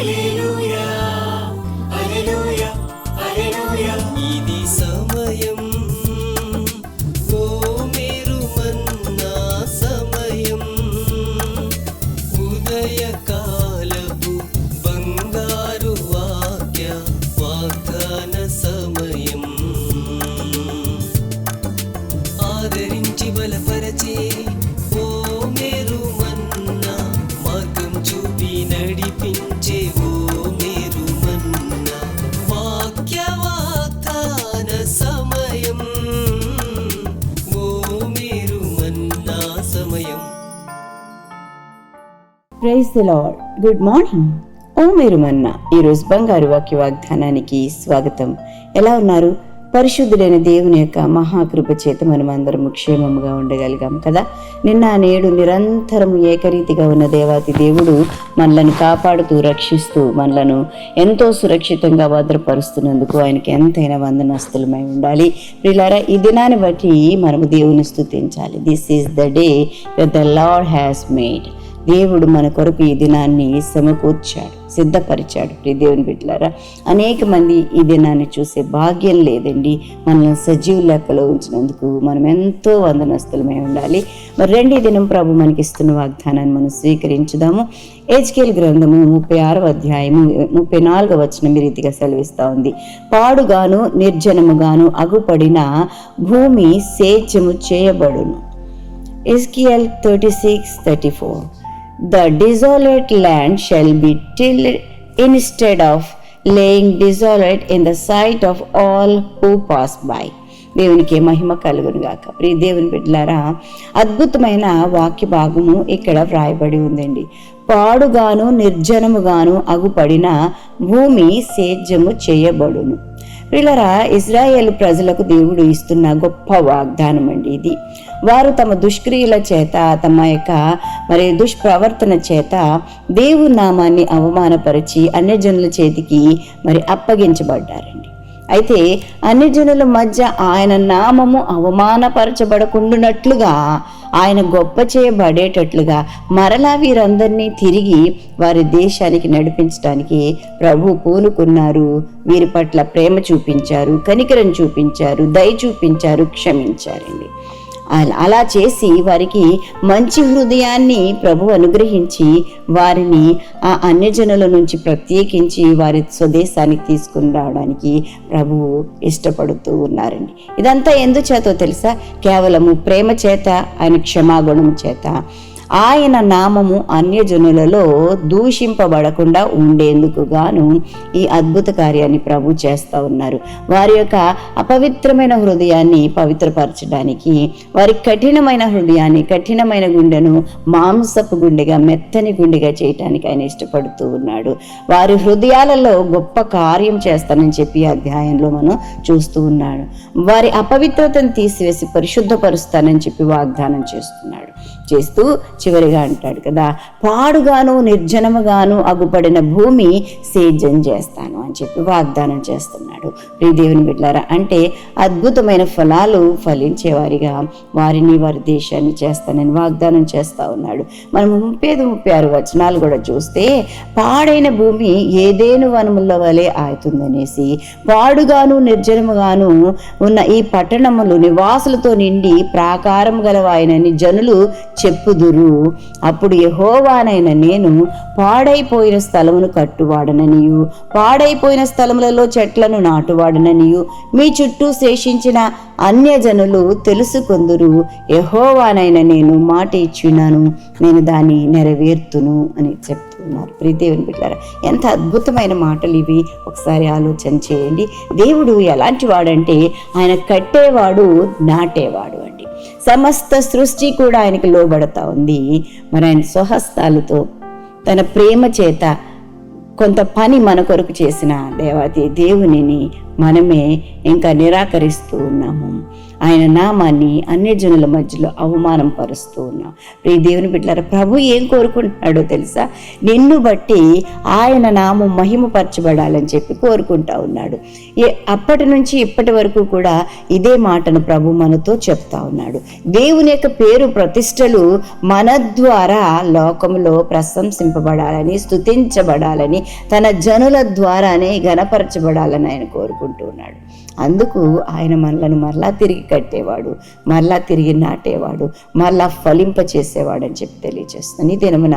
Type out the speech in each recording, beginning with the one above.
ఇది praise the lord. Good morning. ఓ మీరు manna ఈరోజు బంగారు వాక్య వాగ్దానానికి స్వాగతం. ఎలా ఉన్నారు? పరిశుద్ధుడైన దేవుని యొక్క మహాకృప చేత మనం అందరం క్షేమముగా ఉండగలిగాం కదా? నిన్న నేడు నిరంతరం ఏకరీతిగా ఉన్న దేవాతి దేవుడు మనలను కాపాడుతూ రక్షిస్తూ మనలను ఎంతో సురక్షితంగా భద్రపరుస్తున్నందుకు ఆయనకి ఎంతైనా వందనస్తులమై ఉండాలి. వీళ్ళారా ఈ దినాన్ని బట్టి మనము దేవుని స్థుతించాలి. This is the day the lord has made దేవుడు మన కొరకు ఈ దినాన్ని సమకూర్చాడు సిద్ధపరిచాడు. ప్రియ దేవుని బిడ్డలారా అనేక మంది ఈ దినాన్ని చూసే భాగ్యం లేదండి. మనల్ని సజీవ లెక్కలో ఉంచినందుకు మనం ఎంతో వందనస్తులమై ఉండాలి. మరి రెండీ దినం ప్రభు మనకి ఇస్తున్న వాగ్దానాన్ని మనం స్వీకరించుదాము. ఏజ్కేల్ గ్రంథము ముప్పై ఆరవ అధ్యాయము ముప్పై నాలుగవ వచనం ఈ రీతిగా సెలవిస్తూ ఉంది. పాడుగాను నిర్జనముగాను అగుపడిన భూమి సేద్యము చేయబడును. Ezekiel thirty six thirty four. The desolate land shall be tilled instead of laying desolate in the sight of all who pass by దేవునికి మహిమ కలుగును గాక. ప్రియ దేవుని బిడ్డలారా అద్భుతమైన వాక్య భాగము ఇక్కడ వ్రాయబడి ఉందండి. పాడుగాను నిర్జనముగాను అగుపడిన భూమి సేద్యము చేయబడును. వీళ్ళరా ఇజ్రాయేల్ ప్రజలకు దేవుడు ఇస్తున్న గొప్ప వాగ్దానం అండి ఇది. వారు తమ దుష్క్రియల చేత తమ యొక్క మరి దుష్ప్రవర్తన చేత దేవు నామాన్ని అవమానపరిచి అన్యజనుల చేతికి మరి అప్పగించబడ్డారండి. అయితే అన్ని జనుల మధ్య ఆయన నామము అవమానపరచబడకుండునట్లుగా ఆయన గొప్ప చేయబడేటట్లుగా మరలా వీరందరినీ తిరిగి వారి దేశానికి నడిపించడానికి ప్రభు పూనుకున్నారు. వీరి పట్ల ప్రేమ చూపించారు కనికరం చూపించారు దయ చూపించారు క్షమించారండి. అలా- అలా చేసి వారికి మంచి హృదయాన్ని ప్రభు అనుగ్రహించి వారిని ఆ అన్యజనుల నుంచి ప్రత్యేకించి వారి స్వదేశానికి తీసుకుని రావడానికి ప్రభువు ఇష్టపడుతూ ఉన్నారండి. ఇదంతా ఎందుచేతో తెలుసా? కేవలము ప్రేమ చేత ఆయన క్షమాగుణం చేత. ఆయన నామము అన్యజనులలో దూషింపబడకుండా ఉండేందుకు గాను ఈ అద్భుత కార్యాన్ని ప్రభు చేస్తూ ఉన్నారు. వారి యొక్క అపవిత్రమైన హృదయాన్ని పవిత్రపరచడానికి వారి కఠినమైన హృదయాన్ని కఠినమైన గుండెను మాంసపు గుండెగా మెత్తని గుండెగా చేయటానికి ఆయన ఇష్టపడుతూ ఉన్నాడు. వారి హృదయాలలో గొప్ప కార్యం చేస్తానని చెప్పి అధ్యాయంలో మనం చూస్తూ ఉన్నాడు. వారి అపవిత్రతను తీసివేసి పరిశుద్ధపరుస్తానని చెప్పి వాగ్దానం చేస్తున్నాడు. చేస్తూ చివరిగా అంటాడు కదా పాడుగాను నిర్జనముగాను అగుపడిన భూమి సేద్యం చేస్తాను అని చెప్పి వాగ్దానం చేస్తున్నాడు. ప్రియ దేవుని బిడ్డారా అంటే అద్భుతమైన ఫలాలు ఫలించేవారిగా వారిని వారి దేశాన్ని చేస్తానని వాగ్దానం చేస్తా ఉన్నాడు. మనం ముప్పై ఐదు ముప్పై ఆరు వచనాలు కూడా చూస్తే పాడైన భూమి ఏదేను వనముల వలె ఆయుతుందనేసి పాడుగాను నిర్జనముగాను ఉన్న ఈ పట్టణములు నివాసులతో నిండి ప్రాకారం గలవాయనని జనులు చెప్పుదురు. అప్పుడు యహోవానైన నేను పాడైపోయిన స్థలమును కట్టువాడననియు. పాడైపోయిన స్థలములలో చెట్లను నాటువాడననియు. మీ చుట్టూ శేషించిన అన్యజనులు తెలుసుకొందురు. యహోవానైన నేను మాట ఇచ్చినాను నేను దాన్ని నెరవేర్తును అని చెప్తున్నారు. ప్రియదేవుని బిడ్డారా ఎంత అద్భుతమైన మాటలు ఇవి. ఒకసారి ఆలోచన చేయండి. దేవుడు ఎలాంటి వాడంటే ఆయన కట్టేవాడు నాటేవాడు సమస్త సృష్టి కూడా ఆయనకి లోబడతా ఉంది. మరి ఆయన స్వహస్తాలతో తన ప్రేమ చేత కొంత పని మన కొరకు చేసిన దేవాది దేవునిని మనమే ఇంకా నిరాకరిస్తూ ఉన్నాము. ఆయన నామాన్ని అన్ని జనుల మధ్యలో అవమానం పరుస్తూ ఉన్నాం. ఈ దేవుని బిడ్డలారా ప్రభు ఏం కోరుకుంటున్నాడో తెలుసా? నిన్ను బట్టి ఆయన నామం మహిమపరచబడాలని చెప్పి కోరుకుంటా ఉన్నాడు. ఏ అప్పటి నుంచి ఇప్పటి వరకు కూడా ఇదే మాటను ప్రభు మనతో చెప్తా ఉన్నాడు. దేవుని యొక్క పేరు ప్రతిష్టలు మన ద్వారా లోకంలో ప్రశంసింపబడాలని స్థుతించబడాలని తన జనుల ద్వారానే ఘనపరచబడాలని ఆయన కోరుకుంటూ ఉన్నాడు. అందుకు ఆయన మనలను మరలా తిరిగి కట్టేవాడు మరలా తిరిగి నాటేవాడు మరలా ఫలింప చేసేవాడు అని చెప్పి తెలియజేస్తున్నాను ఈ దినమున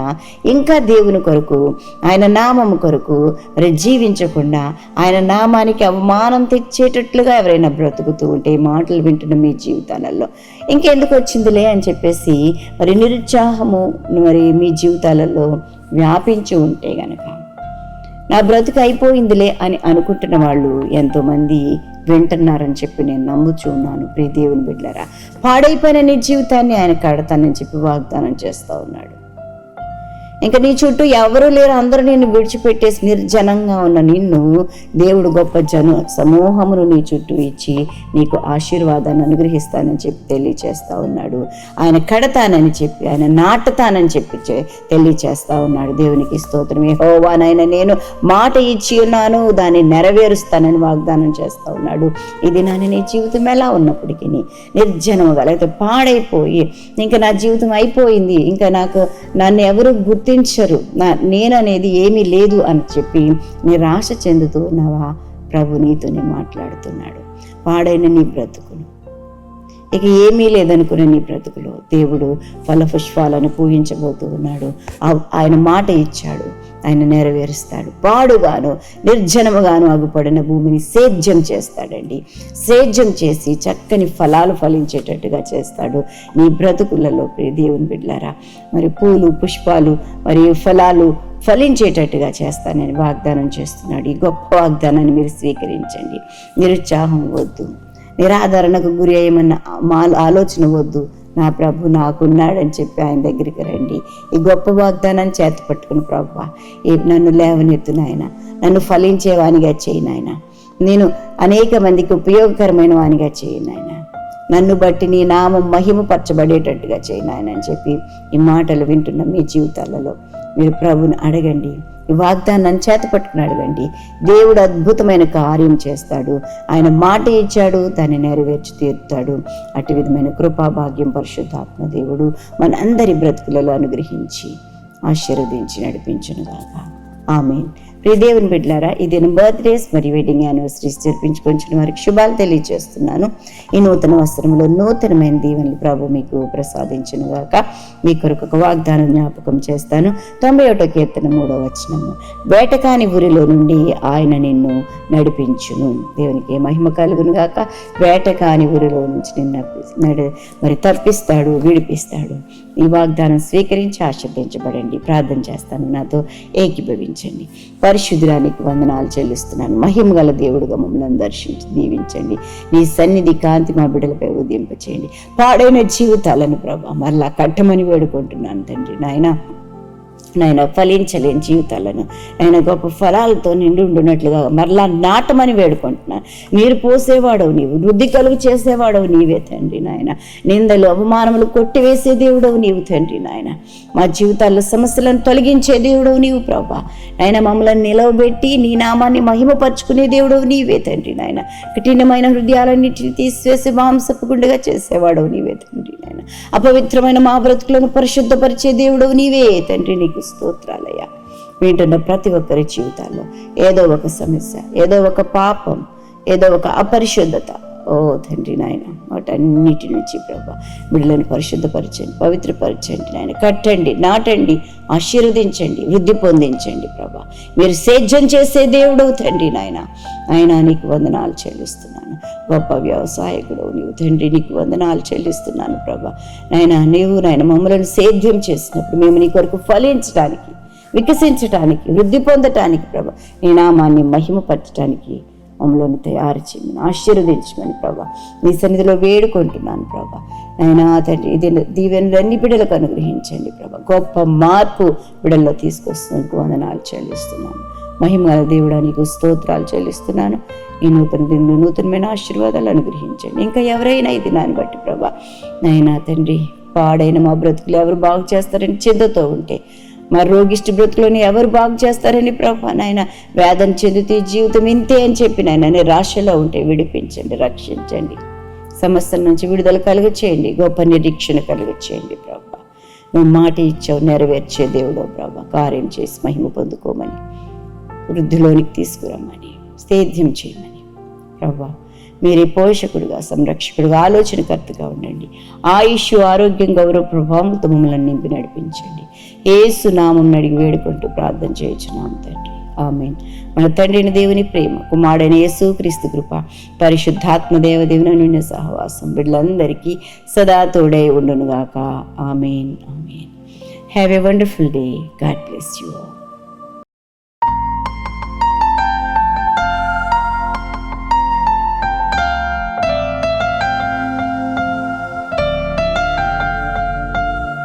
ఇంకా దేవుని కొరకు ఆయన నామము కొరకు మరి జీవించకుండా ఆయన నామానికి అవమానం తెచ్చేటట్లుగా ఎవరైనా బ్రతుకుతూ ఉంటే ఈ మాటలు వింటున్న మీ జీవితాలలో ఇంకెందుకు వచ్చిందిలే అని చెప్పేసి మరి నిరుత్సాహము మరి మీ జీవితాలలో వ్యాపించి ఉంటే గనక నా బ్రతుకు అయిపోయిందిలే అని అనుకుంటున్న వాళ్ళు ఎంతోమంది వింటున్నారని చెప్పి నేను నమ్ముచూ ఉన్నాను. ప్రియ దేవుని బిడ్డరా పాడైపోయిన నీ జీవితాన్ని ఆయన కడతానని చెప్పి వాగ్దానం చేస్తూ ఉన్నాడు. ఇంకా నీ చుట్టూ ఎవరూ లేరు అందరూ నిన్ను విడిచిపెట్టేసి నిర్జనంగా ఉన్న నిన్ను దేవుడు గొప్ప జన సమూహమును నీ చుట్టూ ఇచ్చి నీకు ఆశీర్వాదాన్ని అనుగ్రహిస్తానని చెప్పి తెలియచేస్తా ఉన్నాడు. ఆయన కడతానని చెప్పి ఆయన నాటుతానని చెప్పి తెలియచేస్తా ఉన్నాడు. దేవునికి స్తోత్రం. నాయన నేను మాట ఇచ్చి ఉన్నాను దాన్ని నెరవేరుస్తానని వాగ్దానం చేస్తా ఉన్నాడు. ఇది నాని నీ జీవితం ఎలా ఉన్నప్పటికీ నిర్జనముగా లేకపోతే పాడైపోయి ఇంకా నా జీవితం అయిపోయింది ఇంకా నాకు నన్ను ఎవరు గుర్తు గుర్తించరు. నా నేననేది ఏమీ లేదు అని చెప్పి నిరాశ చెందుతూ ఉన్నావా ప్రభు నీతోనే మాట్లాడుతున్నాడు. పాడైన నీ బ్రతుకును. ఇక ఏమీ లేదనుకునే నీ బ్రతుకులో దేవుడు ఫలపుష్పాలను పూజించబోతూ ఉన్నాడు ఆయన మాట ఇచ్చాడు. ఆయన నెరవేరుస్తాడు. పాడుగాను నిర్జనముగాను అగుపడిన భూమిని సేద్యం చేస్తాడండి. సేద్యం చేసి చక్కని ఫలాలు ఫలించేటట్టుగా చేస్తాడు. నీ బ్రతుకులలో దేవుని బిడ్లారా మరి పూలు పుష్పాలు మరి ఫలాలు ఫలించేటట్టుగా చేస్తానని వాగ్దానం చేస్తున్నాడు. ఈ గొప్ప వాగ్దానాన్ని మీరు స్వీకరించండి. నిరుత్సాహం వద్దు. నిరాదరణకు గురి అయ్యమన్న మా ఆలోచన వద్దు. నా ప్రభు నాకున్నాడని చెప్పి ఆయన దగ్గరికి రండి. ఈ గొప్ప వాగ్దానాన్ని చేతపట్టుకుని ప్రభు నన్ను లేవనెత్తు నాయన. నన్ను ఫలించేవానిగా చేయి నాయన. నేను అనేక మందికి ఉపయోగకరమైన వానిగా చేయి నాయన. నన్ను బట్టి నీ నామం మహిమపరచబడేటట్టుగా చేయి నాయన అని చెప్పి ఈ మాటలు వింటున్న మీ జీవితాలలో మీరు ప్రభుని అడగండి. ఈ వాగ్దానాన్ని చేత పట్టుకున్నాడు అడగండి దేవుడు అద్భుతమైన కార్యం చేస్తాడు. ఆయన మాట ఇచ్చాడు దాన్ని నెరవేర్చి తీరుతాడు. అటు విధమైన కృపాభాగ్యం పరిశుద్ధాత్మ దేవుడు మన అందరి బ్రతుకులలో అనుగ్రహించి ఆశీర్వదించి నడిపించునుగాక ఆమె ప్రియదేవుని దేవుని బిడ్డలారా ఈ దిన బర్త్డేస్ మరియు వెడ్డింగ్ యానివర్సరీస్ జరిపించుకొంచిన వారికి శుభాలు తెలియజేస్తున్నాను. ఈ నూతన వస్త్రంలో నూతనమైన దీవెనలు ప్రభు మీకు ప్రసాదించిన గాక. మీ కొరకు ఒక వాగ్దానం జ్ఞాపకం చేస్తాను. తొంభై ఒకటో కీర్తన మూడో వచనము. వేటకాని ఊరిలో నుండి ఆయన నిన్ను నడిపించును. దేవునికి మహిమ కలుగును గాక. వేటకాని ఊరిలో నుంచి నిన్ను నడి మరి తప్పిస్తాడు విడిపిస్తాడు. ఈ వాగ్దానం స్వీకరించి ఆశీర్వించబడండి ప్రార్థన చేస్తాను. నాతో ఏకీభవించండి. పరిశుద్ధానికి వందనాలు చెల్లిస్తున్నాను. మహిమ గల దేవుడుగా మమ్మల్ని దర్శించి దీవించండి. నీ సన్నిధి కాంతి మా బిడ్డలపై ఉదయింపచేయండి. పాడైన జీవితాలను ప్రభా మరలా కట్టమని వేడుకుంటున్నాను తండ్రి నాయనా. నాయన ఫలించలేని జీవితాలను. ఆయన గొప్ప ఫలాలతో నిండి ఉండున్నట్లుగా మరలా నాటమని వేడుకుంటున్నాను మీరు పోసేవాడవు నీవు వృద్ధి కలుగు చేసేవాడవు నీవే తండ్రి నాయన. నిందలు అవమానములు కొట్టివేసే దేవుడవు నీవు తండ్రి నాయన. మా జీవితాల్లో సమస్యలను తొలగించే దేవుడవు నీవు ప్రభా. ఆయన మమ్మల్ని నిలవబెట్టి నీ నామాన్ని మహిమపరుచుకునే దేవుడవు నీవే తండ్రి నాయన. కఠినమైన హృదయాలన్నింటినీ తీసివేసి మాంసపు గుండెగా చేసేవాడవు నీవే తండ్రి నాయన. అపవిత్రమైన మా బ్రతుకులను పరిశుద్ధపరిచే దేవుడవు నీవే తండ్రి నీకు స్తోత్రాలయ్యా. వింటున్న ప్రతి ఒక్కరి జీవితాల్లో ఏదో ఒక సమస్య ఏదో ఒక పాపం ఏదో ఒక అపరిశుద్ధత ఓ తండ్రి నాయన వాటన్నిటి నుంచి ప్రభా బిడ్డలను పరిశుద్ధపరచండి పవిత్రపరచండి నాయన. కట్టండి నాటండి ఆశీర్వదించండి వృద్ధి పొందించండి ప్రభా. మీరు సేద్యం చేసే దేవుడు తండ్రి నాయన. ఆయన నీకు వందనాలు చెల్లిస్తున్నాను. గొప్ప వ్యవసాయకుడు నీవు తండ్రి నీకు వందనాలు చెల్లిస్తున్నాను ప్రభా. నాయన నీవు నాయన మమ్మల్ని సేద్యం చేసినప్పుడు మేము నీ కొరకు ఫలించడానికి వికసించటానికి వృద్ధి పొందటానికి ప్రభా నీ నామాన్ని మహిమపరచడానికి మమ్మల్ని తయారు చేయమని ఆశీర్వదించమని ప్రభా. నీ సన్నిధిలో వేడుకుంటున్నాను ప్రభా. ఆయన తండ్రి ఇది దీవెనలు అన్ని బిడ్డలకు అనుగ్రహించండి ప్రభా. గొప్ప మార్పు బిడ్డల్లో తీసుకొస్తున్నందుకు వందనాలు చెల్లిస్తున్నాను. మహిమల దేవుడా నీకు స్తోత్రాలు చెల్లిస్తున్నాను. ఈ నూతన దిన నూతనమైన ఆశీర్వాదాలు అనుగ్రహించండి. ఇంకా ఎవరైనా ఇది దాన్ని బట్టి ప్రభా నైనా తండ్రి పాడైన మా బ్రతుకులు ఎవరు బాగు చేస్తారని చింతతో ఉంటే మా రోగిష్టి బ్రతుకులను ఎవరు బాగు చేస్తారని ప్రభా నాయన? వేదన చెందితే జీవితం ఇంతే అని చెప్పి నాయన నిరాశలో ఉంటే విడిపించండి రక్షించండి. సమస్యల నుంచి విడుదల కలుగ చేయండి గొప్ప నిరీక్షణ కలుగ చేయండి ప్రభా. నువ్వు మాట ఇచ్చావు నెరవేర్చే దేవుడో ప్రభా. కార్యం చేసి మహిమ పొందుకోమని వృద్ధిలోనికి తీసుకురమ్మని సేద్యం చేయమని ప్రభా. మీరే పోషకుడుగా సంరక్షకుడుగా ఆలోచనకర్తగా ఉండండి. ఆయుష్ ఆరోగ్యం గౌరవ ప్రభావంతో మమ్మల్ని నింపి నడిపించండి. ఏసు నామం అడిగి వేడుకుంటూ ప్రార్థన చేయించున్నాం తండ్రి. ఆమెన్. మన తండ్రిని దేవుని ప్రేమ కుమారుడైన యేసు క్రీస్తు కృప పరిశుద్ధాత్మ దేవదేవుని నిన్న సహవాసం వీళ్ళందరికీ సదా తోడై ఉండునుగాక. Amen. Amen. Have a wonderful day God bless you all